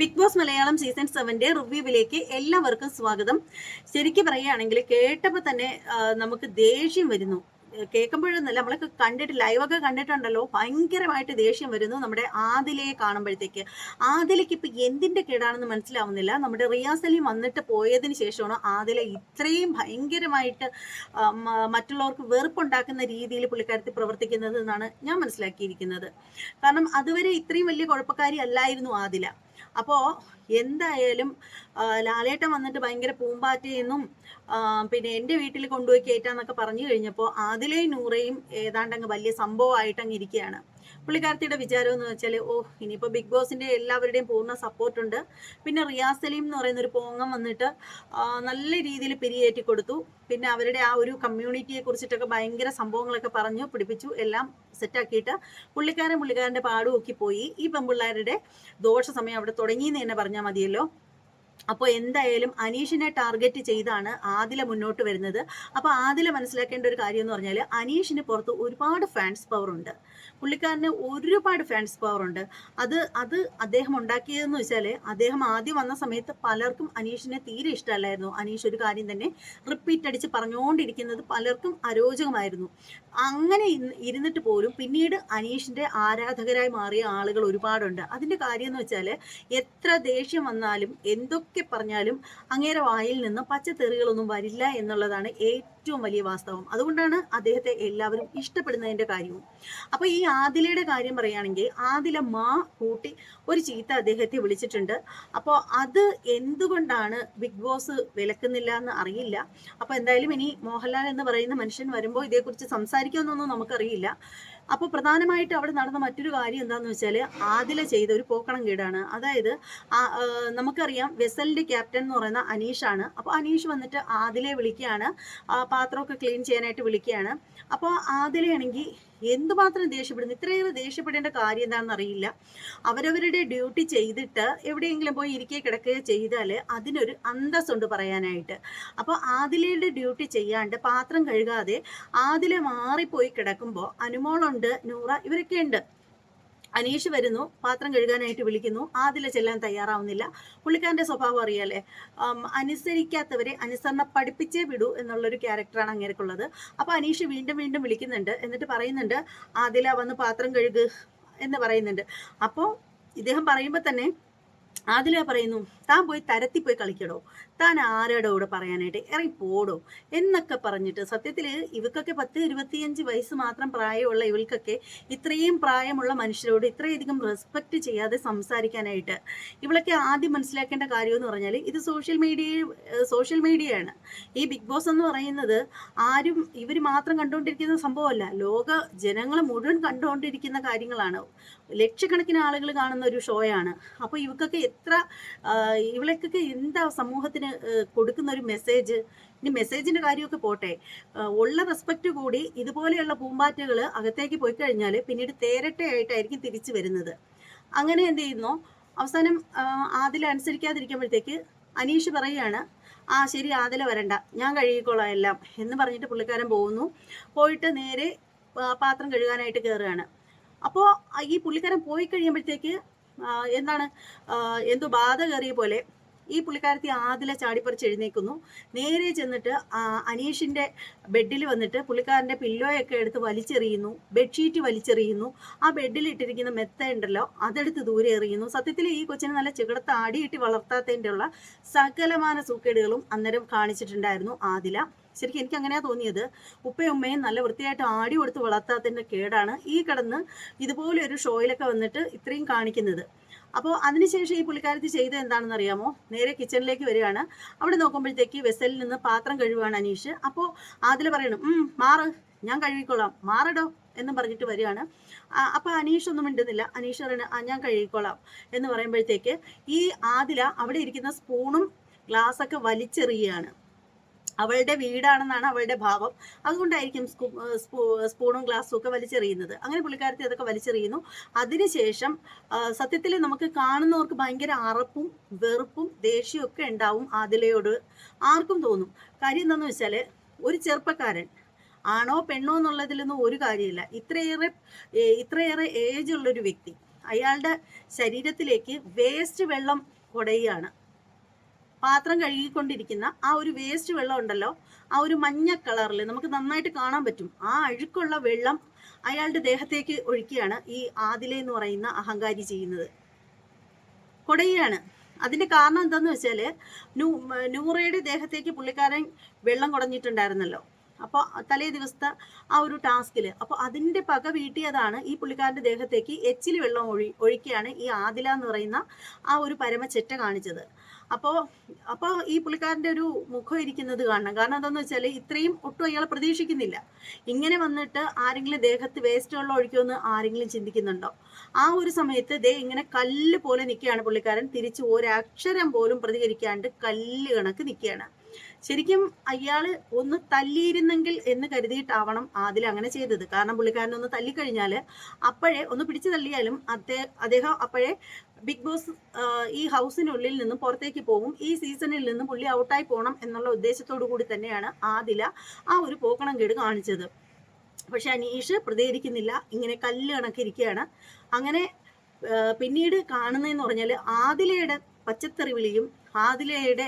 Big boss Malayalam season സെവന്റെ റിവ്യൂവിലേക്ക് എല്ലാവർക്കും സ്വാഗതം. ശരിക്കും പറയുകയാണെങ്കിൽ കേട്ടപ്പോൾ തന്നെ നമുക്ക് ദേഷ്യം വരുന്നു. കേൾക്കുമ്പോഴൊന്നല്ല നമ്മളൊക്കെ കണ്ടിട്ട് ലൈവൊക്കെ കണ്ടിട്ടുണ്ടല്ലോ ഭയങ്കരമായിട്ട് ദേഷ്യം വരുന്നു നമ്മുടെ ആദിലയെ കാണുമ്പോഴത്തേക്ക്. ആദിലയ്ക്ക് ഇപ്പൊ എന്തിന്റെ കേടാണെന്ന് മനസ്സിലാവുന്നില്ല. നമ്മുടെ റിയാസ് അലി വന്നിട്ട് പോയതിന് ശേഷമാണ് ആദില ഇത്രയും ഭയങ്കരമായിട്ട് മറ്റുള്ളവർക്ക് വെറുപ്പുണ്ടാക്കുന്ന രീതിയിൽ പുള്ളിക്കാരത്തിൽ പ്രവർത്തിക്കുന്നത് എന്നാണ് ഞാൻ മനസ്സിലാക്കിയിരിക്കുന്നത്. കാരണം അതുവരെ ഇത്രയും വലിയ കുഴപ്പക്കാരി അല്ലായിരുന്നു ആദില. അപ്പോൾ എന്തായാലും ലാലേട്ടൻ വന്നിട്ട് ഭയങ്കര പൂമ്പാറ്റയെന്നും പിന്നെ എന്റെ വീട്ടിൽ കൊണ്ടുപോയി കയറ്റാന്നൊക്കെ പറഞ്ഞു കഴിഞ്ഞപ്പോൾ ആദിലയും നൂറയും ഏതാണ്ടങ്ങ് വലിയ സംഭവമായിട്ട് അങ്ങ് ഇരിക്കുകയാണ്. പുള്ളിക്കാരത്തിയുടെ വിചാരം എന്ന് വെച്ചാൽ ഓ ഇനിയിപ്പോൾ ബിഗ് ബോസിന്റെ എല്ലാവരുടെയും പൂർണ സപ്പോർട്ടുണ്ട്. പിന്നെ റിയാസ് സലീം എന്ന് പറയുന്ന ഒരു പോങ്ങം വന്നിട്ട് നല്ല രീതിയിൽ പിരിയേറ്റി കൊടുത്തു. പിന്നെ അവരുടെ ആ ഒരു കമ്മ്യൂണിറ്റിയെ കുറിച്ചിട്ടൊക്കെ ഭയങ്കര സംഭവങ്ങളൊക്കെ പറഞ്ഞു പിടിപ്പിച്ചു എല്ലാം സെറ്റാക്കിയിട്ട് പുള്ളിക്കാരൻ പുള്ളിക്കാരന്റെ പാടുമൊക്കെ പോയി ഈ പെൺപിള്ളേരുടെ ദോഷ സമയം അവിടെ തുടങ്ങിയെന്ന് തന്നെ പറഞ്ഞാൽ മതിയല്ലോ. അപ്പോൾ എന്തായാലും അനീഷിനെ ടാർഗറ്റ് ചെയ്താണ് ആദില മുന്നോട്ട് വരുന്നത്. അപ്പോൾ ആദില മനസ്സിലാക്കേണ്ട ഒരു കാര്യം എന്ന് പറഞ്ഞാൽ അനീഷിന് പുറത്ത് ഒരുപാട് ഫാൻസ് പവർ ഉണ്ട്. പുള്ളിക്കാരന് ഒരുപാട് ഫാൻസ് പവർ ഉണ്ട്. അത് അത് അദ്ദേഹം ഉണ്ടാക്കിയതെന്ന് വെച്ചാൽ അദ്ദേഹം ആദ്യം വന്ന സമയത്ത് പലർക്കും അനീഷിനെ തീരെ ഇഷ്ടമല്ലായിരുന്നു. അനീഷ് ഒരു കാര്യം തന്നെ റിപ്പീറ്റ് അടിച്ച് പറഞ്ഞുകൊണ്ടിരിക്കുന്നത് പലർക്കും അരോചകമായിരുന്നു. അങ്ങനെ ഇരുന്നിട്ട് പോലും പിന്നീട് അനീഷിന്റെ ആരാധകരായി മാറിയ ആളുകൾ ഒരുപാടുണ്ട്. അതിന്റെ കാര്യം എന്ന് വെച്ചാൽ എത്ര ദേഷ്യം വന്നാലും എന്തൊക്കെ പറഞ്ഞാലും അങ്ങേരെ വായിൽ നിന്ന് പച്ചത്തെറികളൊന്നും വരില്ല എന്നുള്ളതാണ് ഏറ്റവും വലിയ വാസ്തവം. അതുകൊണ്ടാണ് അദ്ദേഹത്തെ എല്ലാവരും ഇഷ്ടപ്പെടുന്നതിന്റെ കാര്യവും. അപ്പോൾ ഈ ആദിലയുടെ കാര്യം പറയുകയാണെങ്കിൽ ആദില മാ കൂട്ടി ഒരു ചീത്ത അദ്ദേഹത്തെ വിളിച്ചിട്ടുണ്ട്. അപ്പോൾ അത് എന്തുകൊണ്ടാണ് ബിഗ് ബോസ് വിലക്കുന്നില്ല എന്ന് അറിയില്ല. അപ്പോൾ എന്തായാലും ഇനി മോഹൻലാൽ എന്ന് പറയുന്ന മനുഷ്യൻ വരുമ്പോൾ ഇതേക്കുറിച്ച് സംസാരിക്കുമെന്നൊന്നും നമുക്കറിയില്ല. അപ്പോൾ പ്രധാനമായിട്ട് അവിടെ നടന്ന മറ്റൊരു കാര്യം എന്താണെന്ന് വെച്ചാൽ ആദില ചെയ്ത ഒരു പോക്കണം കീടാണ്. അതായത് നമുക്കറിയാം വെസലിന്റെ ക്യാപ്റ്റൻ എന്ന് പറയുന്ന അനീഷാണ്. അപ്പോൾ അനീഷ് വന്നിട്ട് ആദിലെ വിളിക്കുകയാണ്. പാത്രമൊക്കെ ക്ലീൻ ചെയ്യാനായിട്ട് വിളിക്കുകയാണ്. അപ്പോൾ ആദിലയാണെങ്കിൽ എന്തുമാത്രം ദേഷ്യപ്പെടുന്നു? ഇത്രയേറെ ദേഷ്യപ്പെടേണ്ട കാര്യം എന്താണെന്ന് അറിയില്ല. അവരവരുടെ ഡ്യൂട്ടി ചെയ്തിട്ട് എവിടെയെങ്കിലും പോയി ഇരിക്കുക കിടക്കുകയോ ചെയ്താൽ അതിനൊരു അന്തസ്സുണ്ട് പറയാനായിട്ട്. അപ്പോൾ ആദിലയുടെ ഡ്യൂട്ടി ചെയ്യാണ്ട് പാത്രം കഴുകാതെ ആദില മാറിപ്പോയി കിടക്കുമ്പോൾ അനുമോളുണ്ട് നൂറ ഇവരൊക്കെ ഉണ്ട്. അനീഷ് വരുന്നു പാത്രം കഴുകാനായിട്ട് വിളിക്കുന്നു. ആദില ചെല്ലാൻ തയ്യാറാവുന്നില്ല. പുള്ളിക്കാരന്റെ സ്വഭാവം അറിയാലേ. അനുസരിക്കാത്തവരെ അനുസരണ പഠിപ്പിച്ചേ വിടൂ എന്നുള്ളൊരു ക്യാരക്ടറാണ് അങ്ങേർക്കുള്ളത്. അപ്പോൾ അനീഷ് വീണ്ടും വീണ്ടും വിളിക്കുന്നുണ്ട്. എന്നിട്ട് പറയുന്നുണ്ട് ആദില വന്ന് പാത്രം കഴുകു എന്ന് പറയുന്നുണ്ട്. അപ്പോൾ ഇദ്ദേഹം പറയുമ്പോൾ തന്നെ ആദില പറയുന്നു താൻ പോയി തരത്തി പോയി കളിക്കടോ. താൻ ആരോടോ കൂടെ പറയാനായിട്ട് ഇറങ്ങി പോടോ. എന്നൊക്കെ പറഞ്ഞിട്ട് സത്യത്തിൽ ഇവക്കൊക്കെ പത്ത് ഇരുപത്തിയഞ്ച് വയസ്സ് മാത്രം പ്രായമുള്ള ഇവൾക്കൊക്കെ ഇത്രയും പ്രായമുള്ള മനുഷ്യരോട് ഇത്രയധികം റെസ്പെക്റ്റ് ചെയ്യാതെ സംസാരിക്കാനായിട്ട് ഇവളൊക്കെ ആദ്യം മനസ്സിലാക്കേണ്ട കാര്യം എന്ന് പറഞ്ഞാൽ ഇത് സോഷ്യൽ മീഡിയ സോഷ്യൽ മീഡിയയാണ് ഈ ബിഗ് ബോസ് എന്ന് പറയുന്നത് ആരും ഇവർ മാത്രം കണ്ടുകൊണ്ടിരിക്കുന്ന സംഭവമല്ല ലോക ജനങ്ങൾ മുഴുവൻ കണ്ടുകൊണ്ടിരിക്കുന്ന കാര്യങ്ങളാണ്. ലക്ഷക്കണക്കിന് ആളുകൾ കാണുന്ന ഒരു ഷോയാണ് അപ്പോൾ ഇവക്കൊക്കെ എത്ര ആ, ഇവളൊക്കെ എന്താ സമൂഹത്തിന് കൊടുക്കുന്ന ഒരു മെസ്സേജ് ഇനി മെസ്സേജിന്റെ കാര്യമൊക്കെ പോട്ടെ. ഉള്ള റെസ്പെക്റ്റ് കൂടി ഇതുപോലെയുള്ള പൂമ്പാറ്റകൾ അകത്തേക്ക് പോയി കഴിഞ്ഞാൽ പിന്നീട് തേരട്ടയായിട്ടായിരിക്കും തിരിച്ചു വരുന്നത്. അങ്ങനെ എന്ത് ചെയ്യുന്നു? അവസാനം ആ, ആദില അനുസരിക്കാതിരിക്കുമ്പോഴത്തേക്ക് അനീഷ് പറയുകയാണ് ആ ശരി ആദില വരണ്ട. ഞാൻ കഴുകിക്കോളാം എല്ലാം. എന്ന് പറഞ്ഞിട്ട് പുള്ളിക്കാരൻ പോകുന്നു. പോയിട്ട് നേരെ പാത്രം കഴുകാനായിട്ട് കയറുകയാണ് അപ്പോൾ ഈ പുള്ളിക്കാരൻ പോയി കഴിയുമ്പോഴത്തേക്ക് എന്താണ് എന്തു ബാധ കയറിയ പോലെ ഈ പുള്ളിക്കാരത്തി ആദില ചാടിപ്പറിച്ച് എഴുന്നേക്കുന്നു നേരെ ചെന്നിട്ട് അനീഷിന്റെ ബെഡിൽ വന്നിട്ട് പുള്ളിക്കാരന്റെ പില്ലോയൊക്കെ എടുത്ത് വലിച്ചെറിയുന്നു. ബെഡ്ഷീറ്റ് വലിച്ചെറിയുന്നു. ആ ബെഡിൽ ഇട്ടിരിക്കുന്ന മെത്ത ഉണ്ടല്ലോ അതെടുത്ത് ദൂരെ എറിയുന്നു. സത്യത്തിൽ ഈ കൊച്ചിനെ നല്ല ചികിടത്ത് ആടിയിട്ട് വളർത്താത്തതിന്റെ ഉള്ള സകലമാന സൂക്കേടുകളും അന്നേരം കാണിച്ചിട്ടുണ്ടായിരുന്നു ആദില. ശരിക്കും എനിക്ക് അങ്ങനെയാ തോന്നിയത്. ഉപ്പയും ഉമ്മയും നല്ല വൃത്തിയായിട്ട് ആടി കൊടുത്ത് വളർത്താത്തതിന്റെ കേടാണ് ഈ കിടന്ന് ഇതുപോലെ ഒരു ഷോയിലൊക്കെ വന്നിട്ട് ഇത്രയും കാണിക്കുന്നത്. അപ്പോൾ അതിനുശേഷം ഈ പുള്ളിക്കാരത്തി ചെയ്തത് എന്താണെന്ന് അറിയാമോ? നേരെ കിച്ചണിലേക്ക് വരികയാണ്. അവിടെ നോക്കുമ്പോഴത്തേക്ക് വെസലിൽ നിന്ന് പാത്രം കഴുകുകയാണ് അനീഷ്. അപ്പോൾ അതിൽ പറയണം "ഉം, മാറ് ഞാൻ കഴുകിക്കൊള്ളാം മാറടോ എന്നും പറഞ്ഞിട്ട് വരികയാണ്. അപ്പോൾ അനീഷ് ഒന്നും മിണ്ടുന്നില്ല. അനീഷ് പറയണ ആ ഞാൻ കഴുകിക്കൊള്ളാം എന്ന് പറയുമ്പോഴത്തേക്ക് ഈ ആദില അവിടെ ഇരിക്കുന്ന സ്പൂണും ഗ്ലാസ്സൊക്കെ വലിച്ചെറിയുകയാണ്. അവളുടെ വീടാണെന്നാണ് അവളുടെ ഭാവം. അതുകൊണ്ടായിരിക്കും സ്പൂണും ഗ്ലാസ്സും ഒക്കെ വലിച്ചെറിയുന്നത്. അങ്ങനെ പുള്ളിക്കാരത്തി അതൊക്കെ വലിച്ചെറിയുന്നു. അതിനുശേഷം സത്യത്തിൽ നമുക്ക് കാണുന്നവർക്ക് ഭയങ്കര അറപ്പും വെറുപ്പും ദേഷ്യവും ഒക്കെ ഉണ്ടാവും ആദിലയോട്. ആർക്കും തോന്നും. കാര്യം എന്താണെന്ന് വെച്ചാൽ ഒരു ചെറുപ്പക്കാരൻ ആണോ പെണ്ണോ എന്നുള്ളതിലൊന്നും ഒരു കാര്യമില്ല. ഇത്രയേറെ ഇത്രയേറെ ഏജ് ഉള്ളൊരു വ്യക്തി. അയാളുടെ ശരീരത്തിലേക്ക് വേസ്റ്റ് വെള്ളം കുടയുകയാണ്. പാത്രം കഴുകിക്കൊണ്ടിരിക്കുന്ന ആ ഒരു വേസ്റ്റ് വെള്ളം ഉണ്ടല്ലോ ആ ഒരു മഞ്ഞ കളറിൽ നമുക്ക് നന്നായിട്ട് കാണാൻ പറ്റും. ആ അഴുക്കുള്ള വെള്ളം അയാളുടെ ദേഹത്തേക്ക് ഒഴിക്കുകയാണ് ഈ ആദില എന്ന് പറയുന്ന അഹങ്കാരി ചെയ്യുന്നത്. കൊടയാണ്. അതിന്റെ കാരണം എന്താന്ന് വെച്ചാൽ നൂ നൂറയുടെ ദേഹത്തേക്ക് പുള്ളിക്കാരൻ വെള്ളം കുടഞ്ഞിട്ടുണ്ടായിരുന്നല്ലോ. അപ്പോൾ തലേ ദിവസത്തെ ആ ഒരു ടാസ്കിൽ അപ്പോൾ അതിന്റെ പക വീട്ടിയതാണ് ഈ പുള്ളിക്കാരന്റെ ദേഹത്തേക്ക് എച്ചിൽ വെള്ളം ഒഴി ഒഴിക്കുകയാണ് ഈ ആദില എന്ന് പറയുന്ന ആ ഒരു പരമചെറ്റ കാണിച്ചത്. അപ്പോൾ അപ്പോൾ ഈ പുള്ളിക്കാരന്റെ ഒരു മുഖം ഇരിക്കുന്നത് കാണണം. കാരണം എന്താണെന്ന് വെച്ചാൽ ഇത്രയും ഒട്ടും അയാൾ പ്രതീക്ഷിക്കുന്നില്ല. ഇങ്ങനെ വന്നിട്ട് ആരെങ്കിലും ദേഹത്ത് വേസ്റ്റ് വെള്ളം ഒഴിക്കുമെന്ന് ആരെങ്കിലും ചിന്തിക്കുന്നുണ്ടോ? ആ ഒരു സമയത്ത് ദേ ഇങ്ങനെ കല്ല് പോലെ നിൽക്കുകയാണ് പുള്ളിക്കാരൻ. തിരിച്ച് ഒരക്ഷരം പോലും പ്രതികരിക്കാണ്ട് കല്ല് കണക്ക് നിൽക്കുകയാണ്. ശരിക്കും അയാൾ ഒന്ന് തല്ലിയിരുന്നെങ്കിൽ എന്ന് കരുതിയിട്ടാവണം ആദിൽ അങ്ങനെ ചെയ്തത്. കാരണം പുള്ളിക്കാരൻ ഒന്ന് തല്ലിക്കഴിഞ്ഞാൽ അപ്പോഴേ ഒന്ന് പിടിച്ചു തള്ളിയാലും അദ്ദേഹം അപ്പോഴേ ബിഗ് ബോസ് ഈ ഹൗസിനുള്ളിൽ നിന്നും പുറത്തേക്ക് പോകും ഈ സീസണിൽ നിന്നും പുള്ളി ഔട്ടായി പോകണം എന്നുള്ള ഉദ്ദേശത്തോടു കൂടി തന്നെയാണ് ആദില ആ ഒരു പോക്കണം കേട് കാണിച്ചത്. പക്ഷെ അനീഷ് പ്രതികരിക്കുന്നില്ല. ഇങ്ങനെ കല്ല് കണക്കിരിക്കുകയാണ്. അങ്ങനെ പിന്നീട് കാണുന്നതെന്ന് പറഞ്ഞാൽ ആദിലയുടെ പച്ചത്തെറി വിളിയും ആദിലയുടെ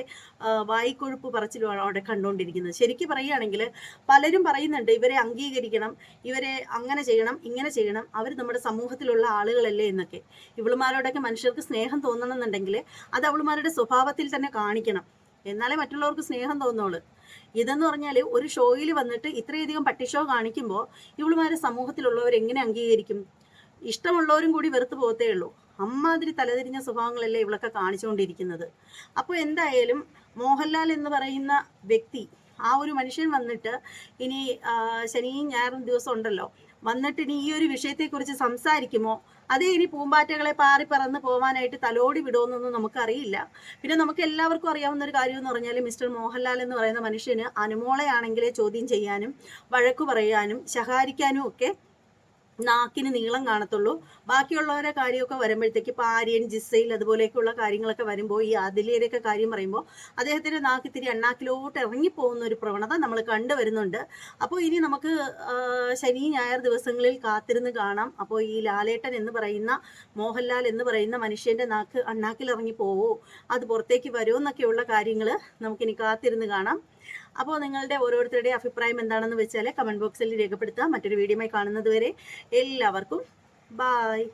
വായിക്കൊഴുപ്പ് പറച്ചിലുമാണ് അവിടെ കണ്ടുകൊണ്ടിരിക്കുന്നത്. ശരിക്കും പറയുകയാണെങ്കിൽ പലരും പറയുന്നുണ്ട് ഇവരെ അംഗീകരിക്കണം ഇവരെ അങ്ങനെ ചെയ്യണം ഇങ്ങനെ ചെയ്യണം അവർ നമ്മുടെ സമൂഹത്തിലുള്ള ആളുകളല്ലേ എന്നൊക്കെ. ഇവളുമാരോടൊക്കെ മനുഷ്യർക്ക് സ്നേഹം തോന്നണമെന്നുണ്ടെങ്കിൽ അത് അവളുമാരുടെ സ്വഭാവത്തിൽ തന്നെ കാണിക്കണം. എന്നാലേ മറ്റുള്ളവർക്ക് സ്നേഹം തോന്നുള്ളൂ. ഇതെന്ന് പറഞ്ഞാൽ ഒരു ഷോയിൽ വന്നിട്ട് ഇത്രയധികം പട്ടിഷോ കാണിക്കുമ്പോൾ ഇവളുമാരെ സമൂഹത്തിലുള്ളവർ എങ്ങനെ അംഗീകരിക്കും? ഇഷ്ടമുള്ളവരും കൂടി വെറുത്ത് പോകത്തേ ഉള്ളൂ. അമ്മാതിരി തലതിരിഞ്ഞ സ്വഭാവങ്ങളല്ലേ ഇവളൊക്കെ കാണിച്ചുകൊണ്ടിരിക്കുന്നത്. അപ്പോൾ എന്തായാലും മോഹൻലാൽ എന്ന് പറയുന്ന വ്യക്തി ആ ഒരു മനുഷ്യൻ വന്നിട്ട് ഇനി ശനിയും ഞായറും ദിവസം ഉണ്ടല്ലോ. വന്നിട്ട് ഇനി ഈ ഒരു വിഷയത്തെക്കുറിച്ച് സംസാരിക്കുമോ? അതേ ഇനി പൂമ്പാറ്റകളെ പാറി പറന്ന് പോകാനായിട്ട് തലോടി വിടുമെന്നൊന്നും നമുക്കറിയില്ല. പിന്നെ നമുക്ക് എല്ലാവർക്കും അറിയാവുന്ന ഒരു കാര്യം എന്ന് പറഞ്ഞാൽ മിസ്റ്റർ മോഹൻലാൽ എന്ന് പറയുന്ന മനുഷ്യന് അനുമോളയാണെങ്കിലേ ചോദ്യം ചെയ്യാനും വഴക്കു പറയാനും ശകാരിക്കാനും ഒക്കെ നാക്കിന് നീളം കാണത്തുള്ളൂ. ബാക്കിയുള്ളവരെ കാര്യമൊക്കെ വരുമ്പോഴത്തേക്ക് ഇപ്പം ആര്യൻ ജിസയിൽ അതുപോലെയൊക്കെയുള്ള കാര്യങ്ങളൊക്കെ വരുമ്പോൾ ഈ അതിലേരൊക്കെ കാര്യം പറയുമ്പോൾ അദ്ദേഹത്തിന്റെ നാക്ക് ഇത്തിരി എണ്ണാക്കിലോട്ട് ഇറങ്ങിപ്പോകുന്ന ഒരു പ്രവണത നമ്മൾ കണ്ടുവരുന്നുണ്ട് അപ്പോൾ ഇനി നമുക്ക് ശനി ഞായർ ദിവസങ്ങളിൽ കാത്തിരുന്ന് കാണാം. അപ്പോൾ ഈ ലാലേട്ടൻ എന്ന് പറയുന്ന മോഹൻലാൽ എന്ന് പറയുന്ന മനുഷ്യന്റെ നാക്ക് അണ്ണാക്കിൽ ഇറങ്ങി പോവോ അത് പുറത്തേക്ക് വരുമോ എന്നൊക്കെയുള്ള കാര്യങ്ങൾ നമുക്കിനി കാത്തിരുന്ന് കാണാം. അപ്പോൾ നിങ്ങളുടെ ഓരോരുത്തരുടെയും അഭിപ്രായം എന്താണെന്ന് വെച്ചാൽ കമന്റ് ബോക്സിൽ രേഖപ്പെടുത്തുക. മറ്റൊരു വീഡിയോയുമായി കാണുന്നത് വരെ എല്ലാവർക്കും ബായ്